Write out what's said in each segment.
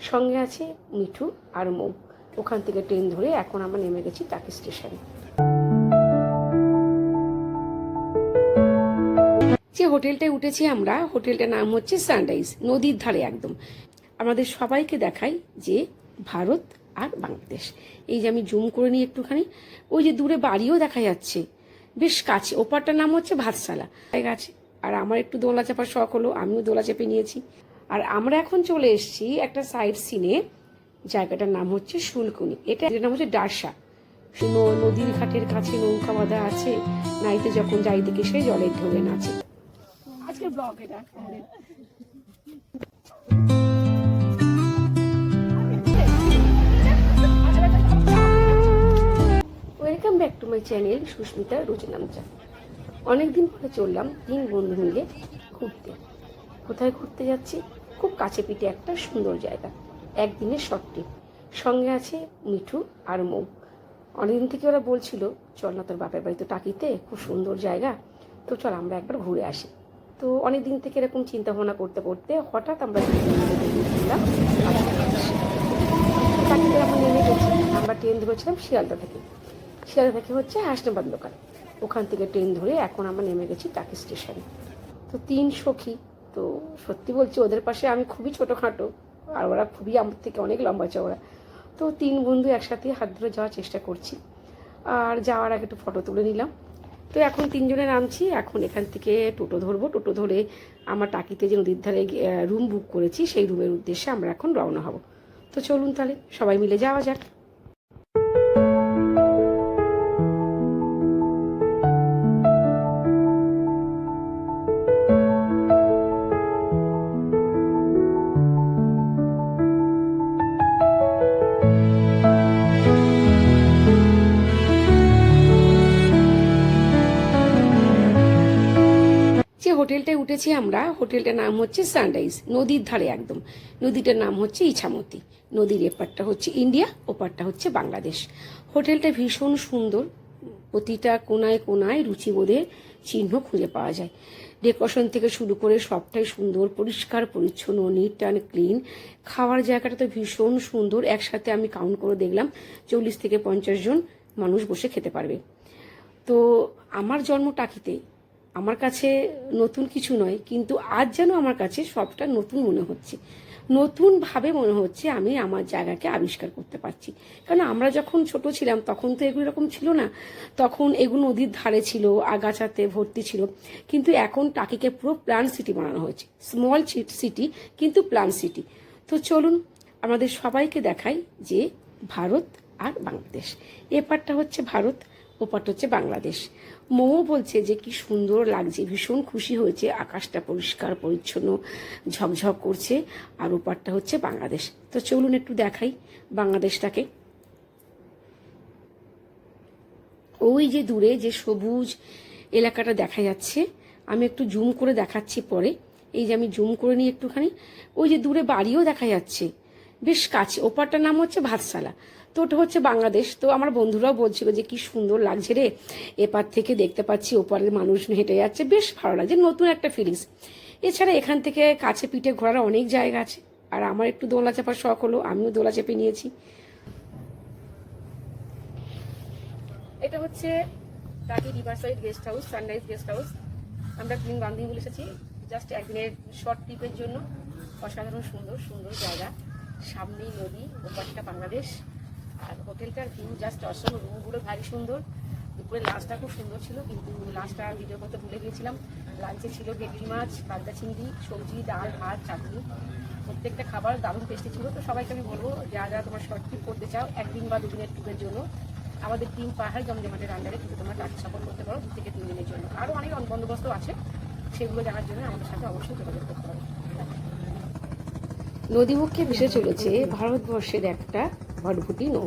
সঙ্গে আছে মিঠু আর মৌ। ওখান থেকে ট্রেন ধরে এখন আমরা নেমে গেছি টাকি স্টেশনে। যে হোটেলটায় উঠেছি আমরা, হোটেলটার নাম হচ্ছে সানরাইজ, নদীর ধারে একদম। আমাদের সবাইকে দেখাই যে ভারত আর বাংলাদেশ। এই যে আমি জুম করে নিই একটুখানি, ওই যে দূরে বাড়িও দেখা যাচ্ছে, বেশ কাছে। ওপারটার নাম হচ্ছে ভাতশালা। আছে। আর আমার একটু দোলা চাপার শখ হলো, আমিও দোলা চেপে নিয়েছি। আর আমরা এখন চলে এসেছি একটা সাইড সিনে জায়গাটার নাম হচ্ছে শুলকুনি। এটা নাম হচ্ছে ডারসা নদীর ঘাটের কাছে নৌকা বাঁধা আছে। নাইতে যখন যাই দেখি সেই জলের ঢোকে নাচে। আজকের blog welcome back to my channel Susmita Roznamcha. অনেকদিন পরে চললাম তিন বন্ধু মিলে ঘুরতে। কোথায় ঘুরতে যাচ্ছি? খুব কাছে পিঠে একটা সুন্দর জায়গা। একদিনের শর্ট ট্রিপ সঙ্গে আছে মিঠু আর মৌ। অনেকদিন থেকে ওরা বলছিল, চল না তোর বাপের বাড়ি তো টাকিতে, খুব সুন্দর জায়গা। তো চল আমরা একবার ঘুরে আসি। তো অনেক দিন থেকে এরকম চিন্তা ভাবনা করতে করতে হঠাৎ আমরা আমরা নেমে গেছি। আমরা ট্রেন ধরেছিলাম শিয়ালদা থেকে। শিয়ালদা থেকে হচ্ছে হাসনাবাদ লোকাল ওখান থেকে ট্রেন ধরে এখন আমরা নেমে গেছি টাকি স্টেশনে তো তিন সখী তো সত্যি বলছি, ওদের পাশে আমি খুবই ছোটোখাটো, আর ওরা খুবই আমার থেকে অনেক লম্বা চওড়া। তো তিন বন্ধু একসাথে হাত ধরে যাওয়ার চেষ্টা করছি। আর যাওয়ার আগে একটু ফটো তুলে নিলাম। তো এখন তিনজনে নামছি, এখন এখান থেকে টোটো ধরবো। টোটো ধরে আমার টাকিতে যে নদীর ধারে রুম বুক করেছি, সেই রুমের উদ্দেশ্যে আমরা এখন রওনা হব। তো চলুন তাহলে, সবাই মিলে যাওয়া যাক। হোটেলটায় উঠেছি আমরা। হোটেলটার নাম হচ্ছে সানরাইজ, নদীর ধারে একদম। নদীটার নাম হচ্ছে ইছামতি। নদীর এপারটা হচ্ছে ইন্ডিয়া, ওপারটা হচ্ছে বাংলাদেশ। হোটেলটা ভীষণ সুন্দর। প্রতিটা কোনায় কোনায় রুচিবোধের চিহ্ন খুঁজে পাওয়া যায়। ডেকোরেশন থেকে শুরু করে সবটাই সুন্দর, পরিষ্কার, পরিচ্ছন্ন নিট অ্যান্ড ক্লিন খাওয়ার জায়গাটা তো ভীষণ সুন্দর। একসাথে আমি কাউন্ট করে দেখলাম, চল্লিশ থেকে পঞ্চাশ জন মানুষ বসে খেতে পারবে। তো আমার জন্ম টাকিতে আমার কাছে নতুন কিছু নয়, কিন্তু আজ যেন আমার কাছে সবটা নতুন মনে হচ্ছে। নতুনভাবে মনে হচ্ছে আমি আমার জায়গাকে আবিষ্কার করতে পারছি। কারণ আমরা যখন ছোট ছিলাম, তখন তো এগুলো এরকম ছিল না। তখন এগুলো নদীর ধারে ছিল, আগাছাতে ভর্তি ছিল। কিন্তু এখন টাকিকে পুরো প্লান সিটি বানানো হয়েছে। স্মল সিটি, কিন্তু প্লান সিটি। তো চলুন আমাদের সবাইকে দেখাই যে ভারত আর বাংলাদেশ। এপারটা হচ্ছে ভারত ওপারটা হচ্ছে বাংলাদেশ। মৌ বলছে যে, কি সুন্দর লাগছে, ভীষণ খুশি হয়েছে, আকাশটা পরিষ্কার, পরিচ্ছন্ন, ঝকঝক করছে, আর ওপারটা হচ্ছে বাংলাদেশ। তো চলুন একটু দেখাই বাংলাদেশটাকে। ওই যে দূরে যে সবুজ এলাকাটা দেখা যাচ্ছে, আমি একটু জুম করে দেখাচ্ছি পরে। এই যে আমি জুম করে নিই একটুখানি, ওই যে দূরে বাড়িও দেখা যাচ্ছে, বেশ কাছে, ওপারটার নাম হচ্ছে ভাতশালা। তো ওটা হচ্ছে বাংলাদেশ। তো আমার বন্ধুরাও বলছিল যে, কি সুন্দর লাগছে রে। এপার থেকে দেখতে পাচ্ছি ওপারের মানুষ হেঁটে যাচ্ছে। বেশ ভালো লাগছে। নতুন একটা ফিলিংস এছাড়া এখান থেকে কাছে পিঠে ঘোরার অনেক জায়গা আছে। আর আমার একটু দোলা চাপার শখ হলো, আমিও দোলা চেপে নিয়েছি। এটা হচ্ছে Taki riverside guest house sunrise guest house আমরা গ্রিন বলে এসেছি। জাস্ট একদিনের শর্ট ট্রিপের জন্য। অসাধারণ সুন্দর সুন্দর জায়গা। সামনেই নদী ওপাশটা বাংলাদেশ। আর হোটেলটার ভিউ জাস্ট অসম রুমগুলো ভারী সুন্দর। দুপুরে লাঞ্চটা খুব সুন্দর ছিল, কিন্তু লাঞ্চটা ভিডিও করতে ভুলে গিয়েছিলাম। লাঞ্চে ছিল ভেটকি মাছ পাল্টা চিংড়ি, সবজি, ডাল, ভাত, চাটনি। প্রত্যেকটা খাবার দারুণ টেস্টি ছিল। তো সবাইকে আমি বলব যারা যারা তোমার শর্ট ট্রিপ করতে চাও, একদিন বা দুদিনের ট্রিপের জন্য। আমাদের টিম পাহাড় জমজমাটের আন্ডারে কিন্তু তোমরা টাকা সাপোর্ট করতে পারো দু থেকে তিন দিনের জন্য। আরও অনেক বন্দোবস্ত আছে, সেগুলো জানার জন্য আমাদের সাথে অবশ্যই যোগাযোগ করতে পারো। নদীমুখে ভেসে চলেছে ভারতবর্ষের একটা ভটভটি নৌ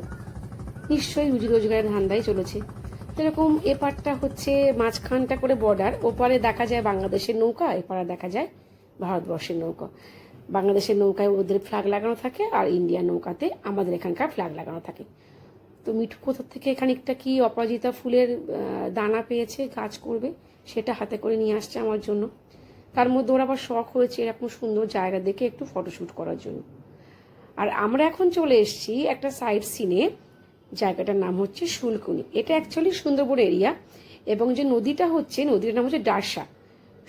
নিশ্চয়ই রুজি রোজগারের ধান্দায় চলেছে। যেরকম এপারটা হচ্ছে মাঝখানটা করে বর্ডার ওপারে দেখা যায় বাংলাদেশের নৌকা, এপারে দেখা যায় ভারতবর্ষের নৌকা। বাংলাদেশের নৌকায় ওদের ফ্ল্যাগ লাগানো থাকে আর ইন্ডিয়ান নৌকাতে আমাদের এখানকার ফ্ল্যাগ লাগানো থাকে। তো মিঠু, কোথা থেকে খানিকটা কি অপরাজিতা ফুলের দানা পেয়েছে গাছ করবে? সেটা হাতে করে নিয়ে আসছে আমার জন্য। তার মধ্যে ওর আবার শখ হয়েছে এরকম সুন্দর জায়গা দেখে একটু ফটোশ্যুট করার জন্য। আর আমরা এখন চলে এসেছি একটা সাইড সিনে জায়গাটার নাম হচ্ছে শুলকুনি। এটা অ্যাকচুয়ালি সুন্দরবন এরিয়া এবং যে নদীটা হচ্ছে নদীর নাম হচ্ছে ডাসা।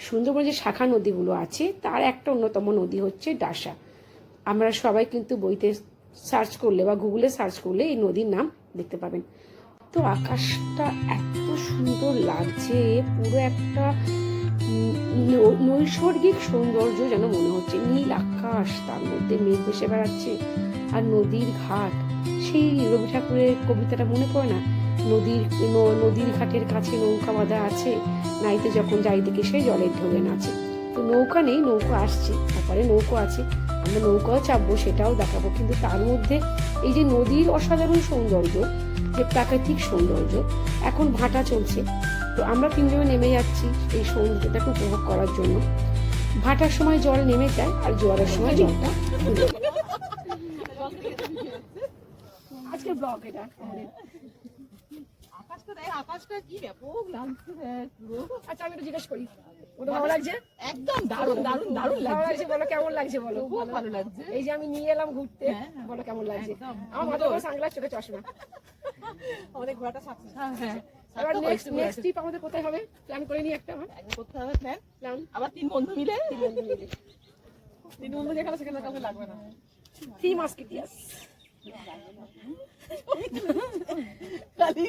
সুন্দরবনের যে শাখা নদীগুলো আছে, তার একটা অন্যতম নদী হচ্ছে ডাসা। আমরা সবাই কিন্তু বইতে সার্চ করলে বা গুগলে সার্চ করলে এই নদীর নাম দেখতে পাবেন। তো আকাশটা এত সুন্দর লাগছে, পুরো একটা নৈসর্গিক সৌন্দর্য যেন মনে হচ্ছে। আকাশ, তার মধ্যে মেঘ ভেসে বেড়াচ্ছে আর নদীর ঘাট। সেই রবি ঠাকুরের কবিতাটা মনে পড়ে না? নদীর নদীর ঘাটের কাছে নৌকা বাঁধা আছে। নাইতে যখন যাই দেখি সেই জলের ঢোকে নাচে। তো নৌকা নেই, নৌকা আসছে, তারপরে নৌকো আছে। আমরা নৌকাও চাপবো, সেটাও দেখাবো। কিন্তু তার মধ্যে এই যে নদীর অসাধারণ সৌন্দর্য, যে প্রাকৃতিক সৌন্দর্য, এখন ভাটা চলছে। তো আমরা তিনজনে নেমে যাচ্ছি এই সৌন্দর্যটাকে উপভোগ করার জন্য। ভাটার সময় জল নেমে যায় আর জোয়ারের সময় জলটা তুলে ব্লগ এটা। আমাদের। আকাশটা কি ব্যাপক লাগছে আচ্ছা আমি একটু জিজ্ঞেস করি। ওটা ভালো লাগছে? একদম দারুণ দারুণ দারুণ লাগছে। লাগছে। বলো কেমন লাগছে বলো? খুব ভালো লাগছে। এই যে আমি নিয়ে এলাম ঘুরতে হ্যাঁ, হ্যাঁ। বলো কেমন লাগছে? আমার সানগ্লাস চোখে চশমা। আমাদের ঘোরাটা সাকসেস। হ্যাঁ। হ্যাঁ এবার নেক্সট নেক্সট ট্রিপ আমাদের কোথায় হবে? প্ল্যান করে নিই একটা আমার করতে হবে প্ল্যান প্ল্যান আবার তিন বন্ধু মিলে? তিন বন্ধু যেখানে সেখানে কাউকে লাগবে না। থ্রি মাস্কেটিয়াস খালি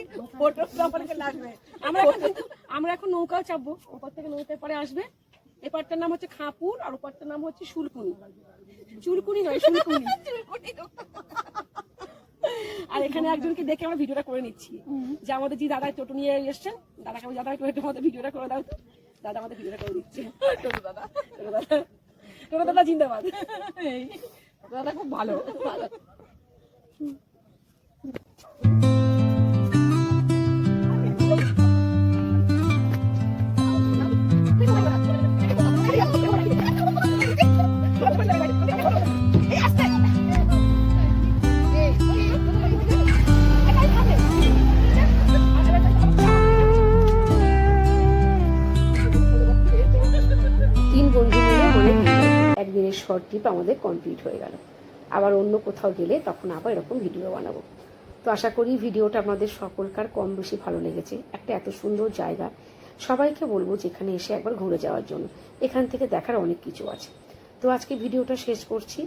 আমরা এখন কিন্তু আমরা এখন নৌকাও চাপবো। ওপার থেকে নৌকায় পরে আসবে। এপারটার নাম হচ্ছে খাপুর আর ওপারটার নাম হচ্ছে শুলকুনি চুলকুনি নয় শুলকুনি আর এখানে একজনকে দেখে আমরা ভিডিওটা করে নিচ্ছি। যে আমাদের যে দাদা টোটো নিয়ে এসছেন দাদাকে আমি দাদা একটু আমাদের ভিডিওটা করে দাও তো। দাদা আমাদের ভিডিওটা করে দিচ্ছে। টোটো দাদা। টোটো দাদা। টোটো দাদা জিন্দাবাদ। দাদা খুব ভালো। ভালো। একদিনের শর্ট ট্রিপ আমাদের কমপ্লিট হয়ে গেল। আবার অন্য কোথাও গেলে তখন আবার এরকম ভিডিও বানাবো। তো আশা করি ভিডিওটা আপনাদের সকলকার কম বেশি ভালো লেগেছে। একটা এত সুন্দর জায়গা। সবাইকে বলব যেখানে এসে একবার ঘুরে যাওয়ার জন্য। এখান থেকে দেখার অনেক কিছু আছে। তো আজকে ভিডিওটা শেষ করছি।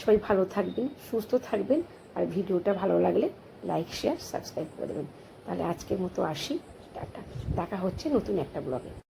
সবাই ভালো থাকবেন, সুস্থ থাকবেন। আর ভিডিওটা ভালো লাগলে লাইক শেয়ার সাবস্ক্রাইব করে দেবেন। তাহলে আজকের মতো আসি। টাটা। দেখা হচ্ছে নতুন একটা ব্লগে